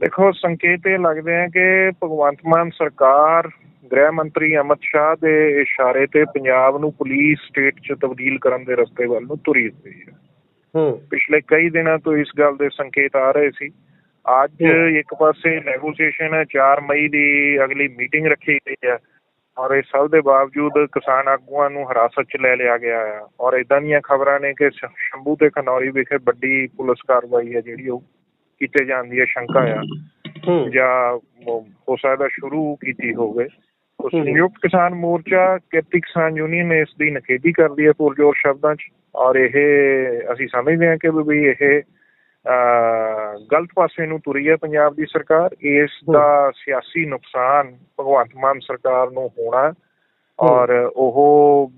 ਦੇਖੋ ਸੰਕੇਤ ਇਹ ਲੱਗਦੇ ਆ ਕਿ ਭਗਵੰਤ ਮਾਨ ਸਰਕਾਰ ਗ੍ਰਹਿ ਮੰਤਰੀ ਅਮਿਤ ਸ਼ਾਹ ਦੇ ਇਸ਼ਾਰੇ ਤੇ ਪੰਜਾਬ ਨੂੰ ਪੁਲਿਸ ਸਟੇਟ 'ਚ ਤਬਦੀਲ ਕਰਨ ਦੇ ਰਸਤੇ ਵੱਲ ਨੂੰ ਤੁਰੀ ਹੋਈ ਹੈ। ਹੂੰ। ਪਿਛਲੇ ਕਈ ਦਿਨਾਂ ਤੋਂ ਇਸ ਗੱਲ ਦੇ ਸੰਕੇਤ ਆ ਰਹੇ ਸੀ। ਅੱਜ। ਇੱਕ ਪਾਸੇ ਨੈਗੋਸੀਏਸ਼ਨ ਹੈ 4 ਮਈ ਦੀ ਅਗਲੀ ਮੀਟਿੰਗ ਰੱਖੀ ਗਈ ਹੈ ਔਰ ਇਸ ਸਭ ਦੇ ਬਾਵਜੂਦ ਕਿਸਾਨ ਆਗੂਆਂ ਨੂੰ ਹਿਰਾਸਤ 'ਚ ਲੈ ਲਿਆ ਗਿਆ ਹੈ। ਔਰ ਇਦਾਂ ਦੀਆਂ ਖਬਰਾਂ ਨੇ ਕਿ ਸ਼ੰਭੂ ਤੇ ਖਨੌਰੀ ਵਿਖੇ ਵੱਡੀ ਪੁਲਿਸ ਕਾਰਵਾਈ ਹੈ ਜਿਹੜੀ ਉਹ ਕੀਤੇ ਜਾਣ ਦੀ ਸ਼ੰਕਾ ਆ। ਜਾਂ ਹੋ ਸਕਦਾ ਸ਼ੁਰੂ ਕੀਤੀ ਹੋਵੇ। ਸੰਯੁਕਤ ਕਿਸਾਨ ਮੋਰਚਾ ਕਿਰਤੀ ਕਿਸਾਨ ਯੂਨੀਅਨ ਨੇ ਇਸ ਦੀ ਨਿਖੇਧੀ ਕਰਦੀ ਹੈ ਪੁਰਜੋਰ ਸ਼ਬਦਾਂ 'ਚ। ਔਰ ਇਹ ਅਸੀਂ ਸਮਝਦੇ ਹਾਂ ਕਿ ਵੀ ਇਹ ਗਲਤ ਪਾਸੇ ਨੂੰ ਤੁਰੀ ਹੈ ਪੰਜਾਬ ਦੀ ਸਰਕਾਰ। ਇਸ ਦਾ ਸਿਆਸੀ ਨੁਕਸਾਨ ਭਗਵੰਤ ਮਾਨ ਸਰਕਾਰ ਨੂੰ ਹੋਣਾ। ਔਰ ਉਹ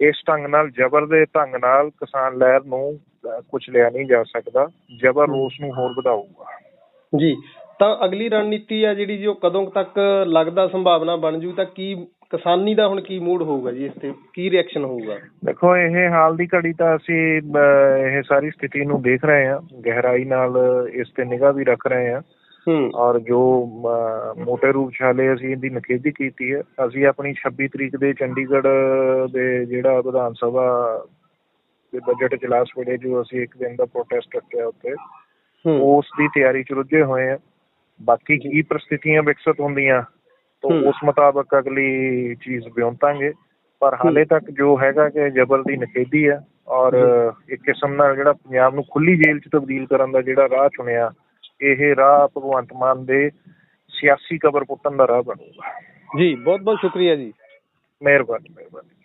ਇਸ ਢੰਗ ਨਾਲ ਜ਼ਬਰ ਦੇ ਢੰਗ ਨਾਲ ਕਿਸਾਨ ਲਹਿਰ ਨੂੰ ਕੁਝ ਲਿਆ ਨਹੀਂ ਜਾ ਸਕਦਾ। ਜ਼ਬਰ। ਰੋਸ ਨੂੰ ਹੋਰ ਵਧਾਊਗਾ। ਜੀ ਤਾਂ ਅਗਲੀ ਰਣਨੀਤੀ ਆ ਜਿਹੜੀ ਜੀ ਉਹ ਕਦੋਂ ਤੱਕ ਲੱਗਦਾ ਸੰਭਾਵਨਾ ਬਣ ਜੂ ਤਾਂ ਕੀ ਕਿਸਾਨੀ ਦਾ ਹੁਣ ਕੀ ਮੂਡ ਹੋਊਗਾ ਜੀ ਇਸ ਤੇ? ਕੀ ਰਿਐਕਸ਼ਨ ਹੋਊਗਾ? ਦੇਖੋ ਇਹ ਹਾਲ ਦੀ ਘੜੀ ਤਾਂ ਅਸੀਂ ਇਹ ਸਾਰੀ ਸਥਿਤੀ ਨੂੰ ਦੇਖ ਰਹੇ ਹਾਂ। ਗਹਿਰਾਈ ਨਾਲ ਇਸ ਤੇ ਨਿਗਾਹ ਵੀ ਰੱਖ ਰਹੇ ਹਾਂ। ਹੂੰ। ਔਰ ਜੋ ਮੋਟੇ ਰੂਪ ਹਾਲੇ ਅਸੀਂ ਇਹਦੀ ਨਿਖੇਧੀ ਕੀਤੀ ਹੈ ਅਸੀਂ ਆਪਣੀ 26 ਤਰੀਕ ਦੇ ਚੰਡੀਗੜ੍ਹ ਦੇ ਜਿਹੜਾ ਵਿਧਾਨ ਸਭਾ ਬਜਟ ਇਜਲਾਸ ਵੇਲੇ ਜੋ ਅਸੀਂ ਇੱਕ ਦਿਨ ਦਾ ਪ੍ਰੋਟੈਸਟ ਰੱਖਿਆ ਉੱਤੇ ਉਸ ਦੀ ਤਿਆਰੀ ਚ ਰੁੱਝੇ ਹੋਏ ਆ ਬਾਕੀ ਕੀ ਪ੍ਰਸਥਿਤੀਆਂ ਵਿਕਸਿਤ ਹੁੰਦੀਆਂ ਤਾਂ। ਉਸ ਮੁਤਾਬਕ ਅਗਲੀ ਚੀਜ਼ ਬਿਉਂਤਾਂਗੇ ਪਰ ਹਾਲੇ ਤੱਕ ਜੋ ਹੈਗਾ ਕਿ ਜ਼ਬਰ ਦੀ ਨਿਖੇਧੀ ਹੈ ਔਰ ਇੱਕ ਕਿਸਮ ਨਾਲ ਜਿਹੜਾ ਪੰਜਾਬ ਨੂੰ ਖੁੱਲੀ ਜੇਲ੍ਹ ਚ ਤਬਦੀਲ ਕਰਨ ਦਾ ਜਿਹੜਾ ਰਾਹ ਚੁਣਿਆ ਇਹ ਰਾਹ ਭਗਵੰਤ ਮਾਨ ਦੇ ਸਿਆਸੀ ਕਬਰ ਪੁੱਟਣ ਦਾ ਰਾਹ ਬਣੂਗਾ। ਜੀ ਬਹੁਤ ਬਹੁਤ ਸ਼ੁਕਰੀਆ ਜੀ। ਮਿਹਰਬਾਨੀ ਮਿਹਰਬਾਨੀ।